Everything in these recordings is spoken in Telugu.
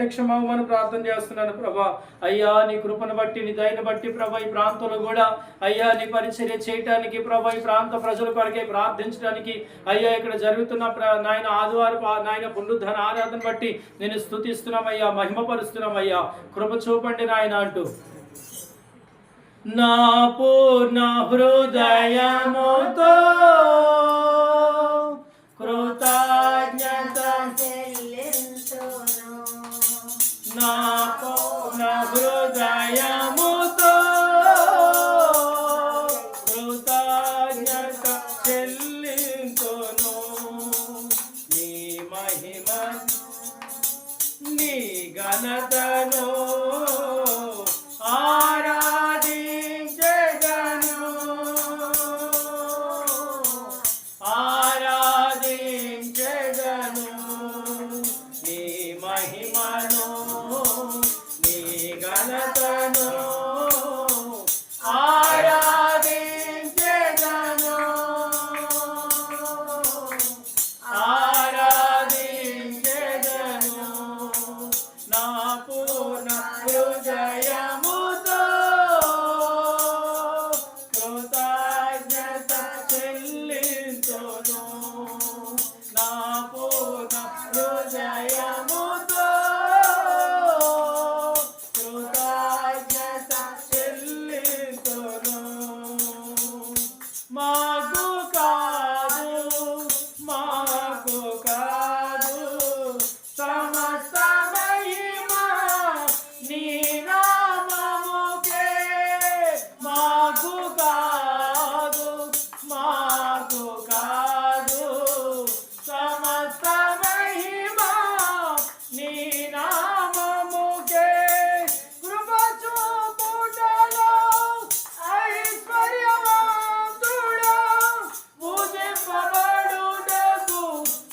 ప్రత్యక్షమవ్వమని ప్రార్థన చేస్తున్నాను ప్రభా. అయ్యా నీ కృపను బట్టి నీ దయను బట్టి ప్రభా ఈ ప్రాంతంలో కూడా అయ్యా నీ పరిచర్య చేయటానికి ప్రభా ఈ ప్రాంత ప్రజల కొరకే ప్రార్థించడానికి అయ్యా ఇక్కడ జరుగుతున్న నాయన ఆదివారం నాయన పునరుద్ధన ఆరాధన బట్టి నేను స్థుతిస్తున్నామయ్యా మహిమపరుస్తున్నామయ్యా. కృప చూపండి నాయన అంటూ. నా పూర్ణ హృదయముతో my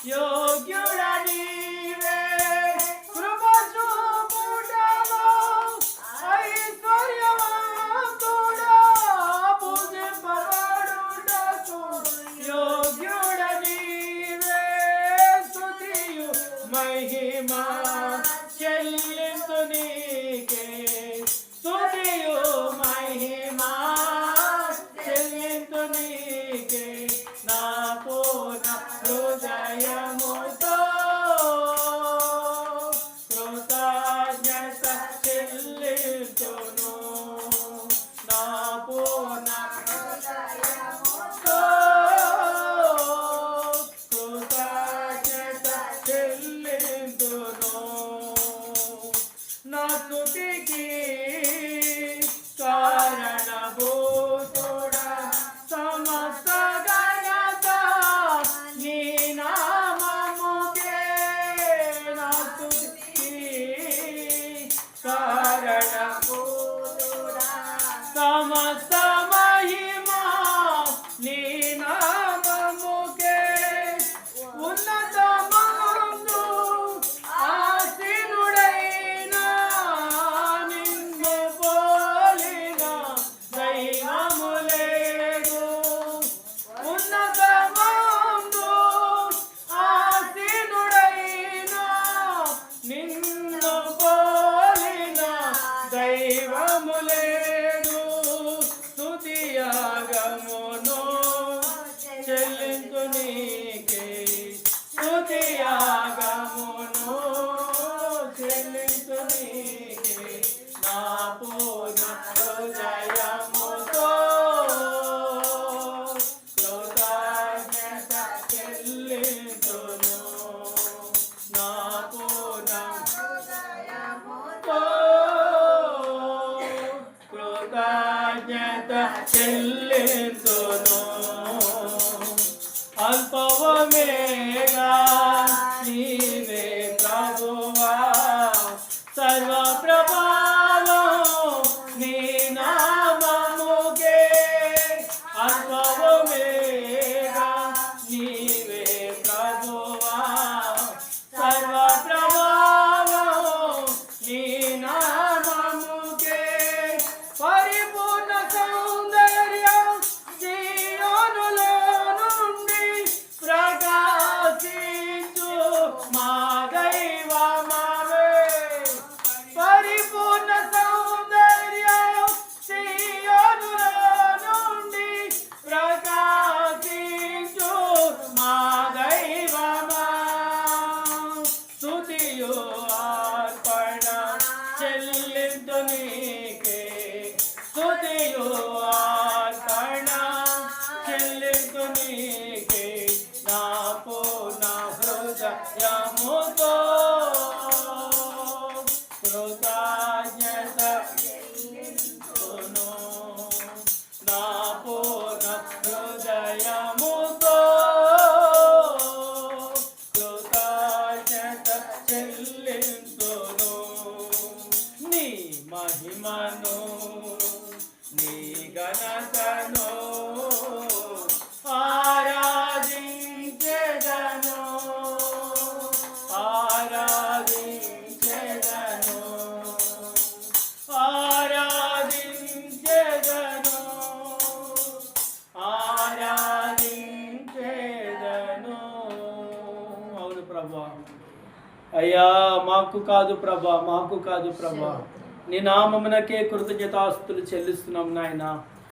Yo! শোনো tell మహిమను నీ గణతను ఆరాధించెదను ఆరాధించెదను ఆరాధించెదను ఆరాధించెదను. అవును ప్రభా. అయ్యా మాకు కాదు ప్రభా మాకు కాదు ప్రభా. నీ నామమునకే కృతజ్ఞతాస్తులు చెల్లిస్తున్నాం నాయనా.